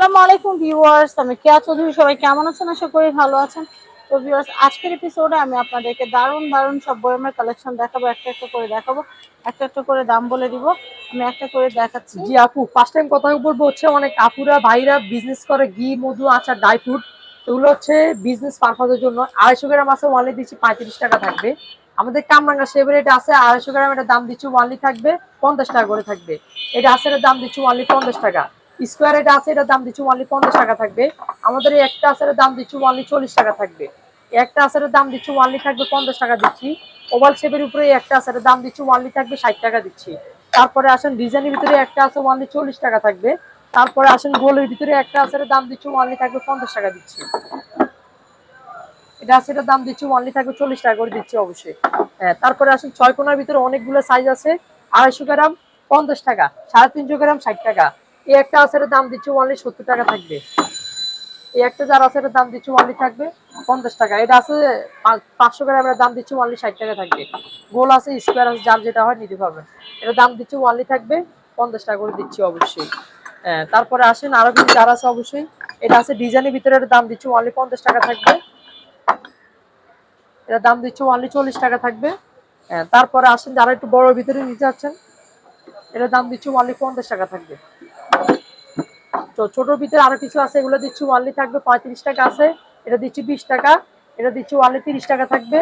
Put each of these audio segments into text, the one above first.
আসসালামু আলাইকুম ভিউয়ার্স, আমি কেয়া চৌধুরী, সবাই কেমন আছেন? আশা করি ভালো আছেন। তো ভিউয়ার্স, আজকের এপিসোডে আমি আপনাদেরকে দারুণ দারুণ সব বয়মের কালেকশন দেখাবো, একটা একটা করে দেখাবো, একটা একটা করে দাম বলে দিব। আমি একটা করে দেখাচ্ছি। জি আপু ফার্স্ট টাইম কথা বলব হচ্ছে অনেক আপুরা, ভাইরা বিজনেস করে ঘি, মধু, আচার ড্রাই ফ্রুট এগুলো হচ্ছে বিজনেস পারপাসের জন্য। আড়াইশো গ্রাম আছে ওয়ানলি দিচ্ছি পঁয়ত্রিশ টাকা থাকবে। আমাদের কামরাঙ্গা সেভের এটা আছে, আড়াইশো গ্রাম এটা দাম দিচ্ছি ওয়ানলি থাকবে পঞ্চাশ টাকা করে থাকবে। এটা আছে এটার দাম দিচ্ছি ওয়ানলি পঞ্চাশ টাকা। স্কোয়ার এটা আছে, এটার দাম দিচ্ছি ওয়ানলি পঞ্চাশ টাকা থাকবে। আমাদের একটা এটার দাম দিচ্ছি ওয়ানলি চল্লিশ টাকা থাকবে। একটা এটার দাম দিচ্ছি ওয়ানলি থাকবে পঞ্চাশ টাকা দিচ্ছি। ওভাল শেপের উপরে একটা এটার দাম দিচ্ছি ওয়ানলি থাকবে ষাট টাকা দিচ্ছি। তারপরে আসেন ডিজাইনের ভিতরে একটা আছে ওয়ানলি চল্লিশ টাকা থাকবে। তারপরে আসেন গোলের ভিতরে একটা আছে দাম দিচ্ছি ওয়ানলি থাকবে পঞ্চাশ টাকা দিচ্ছি। এটা আছে, এটার দাম দিচ্ছি ওয়ানলি থাকবে চল্লিশ টাকা করে দিচ্ছি অবশ্যই। হ্যাঁ তারপরে আসেন ছয় কোনার ভিতরে অনেকগুলো সাইজ আছে, আড়াইশো গ্রাম পঞ্চাশ টাকা, সাড়ে তিনশো গ্রাম ষাট টাকা। এই একটা আছে দাম দিচ্ছি ওয়ানলি সত্তর টাকা থাকবে। এই একটা যার এটার দাম দিচ্ছি ওয়ানলি থাকবে পঞ্চাশ টাকা। এটা আছে পাঁচশো গ্রামের দাম দিচ্ছি ওয়ানলি ষাট টাকা থাকবে। গোল আছে স্কোয়ার আছে, যার যেটা হয় নিতে পারবেন এটার দাম দিচ্ছি ওয়ানলি থাকবে পঞ্চাশ টাকা করে দিচ্ছি অবশ্যই। হ্যাঁ তারপরে আসেন আরও কিছু যার আছে অবশ্যই। এটা আছে ডিজাইনের ভিতরে এটার দাম দিচ্ছি ওয়ানলি পঞ্চাশ টাকা থাকবে। এটা দাম দিচ্ছি ওয়ানলি চল্লিশ টাকা থাকবে। হ্যাঁ তারপরে আসেন যারা একটু বড় ভিতরে নিতে যাচ্ছেন এটার দাম দিচ্ছি ওয়ানলি পঞ্চাশ টাকা থাকবে। তো ছোটোর ভিতরে আরও কিছু আছে, এগুলো দিচ্ছি ওয়ানলি থাকবে, পঁয়ত্রিশ টাকা আছে, এটা দিচ্ছি বিশ টাকা, এটা দিচ্ছি ওয়ানলি তিরিশ টাকা থাকবে।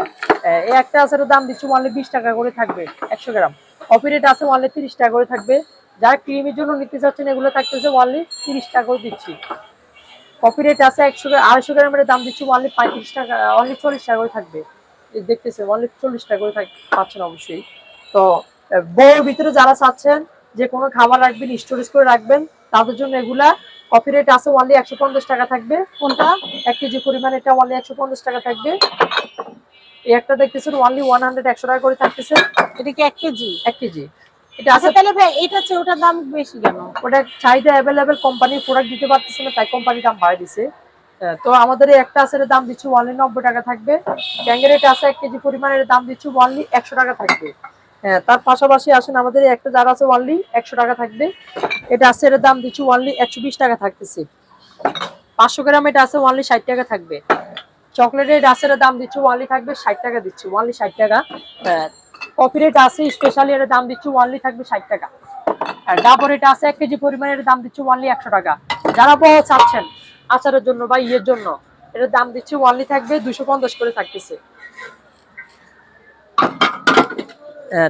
এই একটা আছে, এটার দাম দিচ্ছি ওয়ানলি বিশ টাকা করে থাকবে, একশো গ্রাম। কপি রেট আছে ওয়ানলি তিরিশ টাকা করে থাকবে। যারা ক্রিমের জন্য নিতে চাচ্ছেন, এগুলো থাকতেছে ওয়ানলি তিরিশ টাকা করে দিচ্ছি। কপি রেট আছে একশো আড়াইশো গ্রামের দাম দিচ্ছি ওয়ানলি পঁয়ত্রিশ টাকা অনলি চল্লিশ টাকা করে থাকবে। দেখতেছে অনলি চল্লিশ টাকা করে পাচ্ছেন অবশ্যই। তো বউর ভিতরে যারা চাচ্ছেন, যে কোনো খাবার রাখবেন, স্টোরেজ করে রাখবেন, তাদের জন্য এগুলা কপি রেট আছে ওয়ানলি একশো পঞ্চাশ টাকা থাকবে। কোনটা? এক কেজি পরিমাণ এটা ওয়ানলি একশো পঞ্চাশ টাকা থাকবে। এই একটা দেখতেছেন ওয়ানলি ওয়ান হান্ড্রেড একশো টাকা করে থাকতেছে। এটা কি এক কেজি? এক কেজি। এটা আচ্ছা আছে তাহলে ভাই এটা চেয়ে ওটার দাম বেশি কেন? ওটা চাহিদা অ্যাভেলেবেল প্রোডাক্ট দিতে পারতেছে না তাই কোম্পানি দাম বাড়িয়ে দিছে। আহ, তো আমাদের একটা আছে দাম দিচ্ছি ওয়ানলি নব্বই টাকা থাকবে। ট্যাঙ্গের এটা আছে এক কেজি পরিমাণের দাম দিচ্ছি ওয়ানলি একশো টাকা থাকবে। হ্যাঁ তার পাশাপাশি আসেন আমাদের একটা যারা আছে ওয়ানলি একশো টাকা থাকবে। এটা আছে এটার দাম দিচ্ছি ওয়ানলি একশো বিশ টাকা থাকতেছে। পাঁচশো গ্রাম এটা আছে ওয়ানলি ষাট টাকা থাকবে। চকলেটের ডাসের দাম দিচ্ছি ওয়ানলি থাকবে ষাট টাকা দিচ্ছি ওয়ানলি ষাট টাকা। কফি রেট আছে স্পেশালি এর দাম দিচ্ছি ওয়ানলি থাকবে ষাট টাকা। ডাবর এটা আছে এক কেজি পরিমাণের দাম দিচ্ছি ওয়ানলি একশো টাকা। যারা বড় চাচ্ছেন আচারের জন্য বা ইয়ের জন্য, এটার দাম দিচ্ছি ওয়ানলি থাকবে দুশো করে থাকতেছে।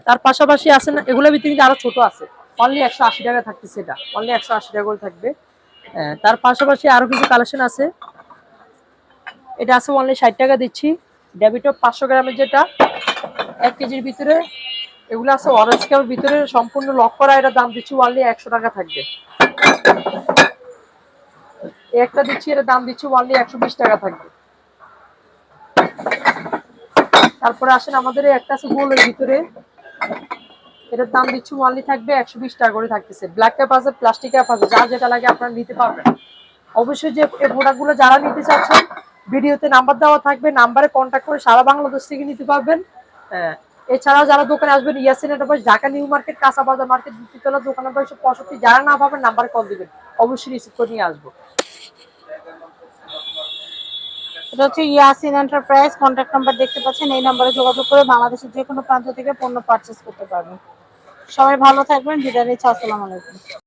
তার পাশাপাশি আছে না, এগুলোর ভিতরে কিন্তু আরও ছোট আছে। অনলি একশো আশি টাকা থাকতেছে এটা। অনলি একশো আশি টাকা করে থাকবে। তার পাশাপাশি আরও কিছু কালেকশন আছে। এটা আছে অনলি ষাট টাকা দিচ্ছি। ডেবিটো পাঁচশো গ্রামের যেটা, এক কেজির ভিতরে, এগুলো আছে অরেঞ্জ কাপের ভিতরে, সম্পূর্ণ লক করা এটা দাম দিচ্ছি ওয়ানলি একশো টাকা থাকবে। একটা দিচ্ছি এর দাম দিচ্ছি ওয়ানলি একশো বিশ টাকা থাকবে। তারপরে আসেন আমাদের একটা আছে গোলের ভিতরে। এটার দাম দিচ্ছি ওয়ানলি থাকবে একশো বিশ টাকা করে থাকতেছে। ব্ল্যাক ক্যাপ আছে প্লাস্টিক ক্যাপ আছে যার যেটা লাগে আপনারা নিতে পারবেন। অবশ্যই যে এই প্রোডাক্টগুলো যারা নিতে চাচ্ছেন ভিডিওতে নাম্বার দেওয়া থাকবে নাম্বারে কন্ট্যাক্ট করে সারা বাংলাদেশ থেকে নিতে পারবেন। হ্যাঁ, এছাড়াও যারা দোকানে আসবেন Yasin enterprise Dhaka new market কাঁচা বাজার মার্কেট দ্বিতীয়তলা দোকান নাম্বার পঁয়ষট্টি যারা না পাবেন নাম্বারে কল দিবেন। অবশ্যই রিসিভ করে নিয়ে আসব। এটা হচ্ছে ইয়াসিন এন্টারপ্রাইজ কন্ট্যাক্ট নাম্বার দেখতে পাচ্ছেন এই নাম্বারে যোগাযোগ করে বাংলাদেশের যে কোনো প্রান্ত থেকে পণ্য পারচেস করতে পারবেন। সবাই ভালো থাকবেন বিদায় নিচ্ছি আসসালামু আলাইকুম।